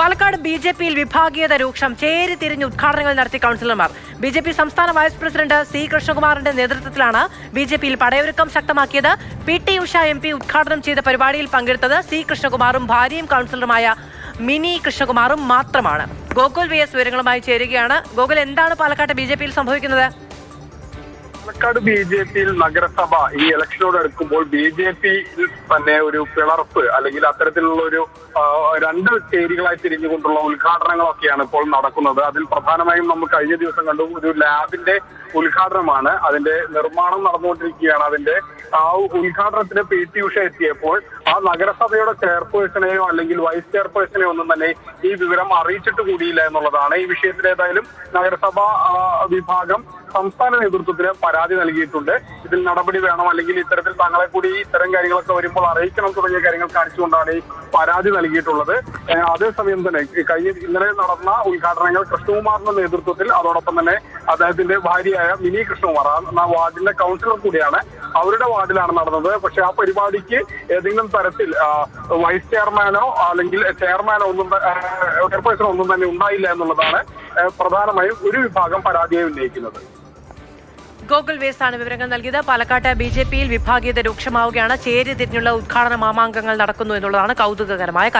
Palakkad B J പിയിൽ വിഭാഗീയത രൂക്ഷം ചേരി തിരിഞ്ഞ് ഉദ്ഘാടനങ്ങൾ നടത്തി കൗൺസിലർമാർ. ബി ജെ പി സംസ്ഥാന വൈസ് പ്രസിഡന്റ് സി കൃഷ്ണകുമാറിന്റെ നേതൃത്വത്തിലാണ് ബി ജെ പിയിൽ പടയൊരുക്കം ശക്തമാക്കിയത്. P T Usha M P ഉദ്ഘാടനം ചെയ്ത പരിപാടിയിൽ പങ്കെടുത്തത് സി കൃഷ്ണകുമാറും ഭാര്യയും കൗൺസിലറുമായ മിനി കൃഷ്ണകുമാറും മാത്രമാണ്. ഗോകുൽ വി എസ് വിവരങ്ങളുമായി ചേരുകയാണ്. ഗോകുൽ എന്താണ് പാലക്കാട്ട് ബി ജെ പിയിൽ സംഭവിക്കുന്നത്? പാലക്കാട് ബി ജെ പിയിൽ നഗരസഭ ഈ ഇലക്ഷനോട് അടുക്കുമ്പോൾ ബി ജെ പിയിൽ തന്നെ ഒരു പിളർപ്പ് അല്ലെങ്കിൽ അത്തരത്തിലുള്ള ഒരു രണ്ട് ചേരികളായി തിരിഞ്ഞുകൊണ്ടുള്ള ഉദ്ഘാടനങ്ങളൊക്കെയാണ് ഇപ്പോൾ നടക്കുന്നത്. അതിൽ പ്രധാനമായും നമ്മൾ കഴിഞ്ഞ ദിവസം കണ്ടു ഒരു ലാബിന്റെ ഉദ്ഘാടനമാണ്. അതിന്റെ നിർമ്മാണം നടന്നുകൊണ്ടിരിക്കുകയാണ്. അതിന്റെ ആ ഉദ്ഘാടനത്തിന് പി ടി ഉഷ എത്തിയപ്പോൾ ആ നഗരസഭയുടെ ചെയർപേഴ്സണെയോ അല്ലെങ്കിൽ വൈസ് ചെയർപേഴ്സണെയോ ഒന്നും തന്നെ ഈ വിവരം അറിയിച്ചിട്ട് കൂടിയില്ല എന്നുള്ളതാണ്. ഈ വിഷയത്തിൽ ഏതായാലും നഗരസഭാ വിഭാഗം സംസ്ഥാന നേതൃത്വത്തിന് പരാതി നൽകിയിട്ടുണ്ട്. ഇതിൽ നടപടി വേണം അല്ലെങ്കിൽ ഇത്തരത്തിൽ തങ്ങളെ കൂടി ഇത്തരം കാര്യങ്ങളൊക്കെ വരുമ്പോൾ അറിയിക്കണം തുടങ്ങിയ കാര്യങ്ങൾ കാണിച്ചുകൊണ്ടാണ് ഈ പരാതി നൽകിയിട്ടുള്ളത്. അതേസമയം തന്നെ കഴിഞ്ഞ ഇന്നലെ നടന്ന ഉദ്ഘാടനങ്ങൾ കൃഷ്ണകുമാറിന്റെ നേതൃത്വത്തിൽ അതോടൊപ്പം തന്നെ അദ്ദേഹത്തിന്റെ ഭാര്യയായ മിനി കൃഷ്ണകുമാർ ആ വാർഡിന്റെ കൗൺസിലർ കൂടിയാണ്. അവരുടെ വാർഡിലാണ് നടന്നത്. പക്ഷെ ആ പരിപാടിക്ക് ഏതെങ്കിലും തരത്തിൽ വൈസ് ചെയർമാനോ അല്ലെങ്കിൽ ചെയർമാനോ ഒന്നും ചെയർപേഴ്സണോ ഒന്നും തന്നെ ഉണ്ടായില്ല എന്നുള്ളതാണ് പ്രധാനമായും ഒരു വിഭാഗം പരാതിയായി ഉന്നയിക്കുന്നത്. ഗോകുൽ വേസ് ആണ് വിവരങ്ങൾ നൽകിയത്. പാലക്കാട്ട് ബി ജെ പിയിൽ വിഭാഗീയത രൂക്ഷമാവുകയാണ്. ചേരി തിരിഞ്ഞുള്ള ഉദ്ഘാടന മാമാങ്കങ്ങൾ നടക്കുന്നു എന്നുള്ളതാണ് കൗതുകകരമായ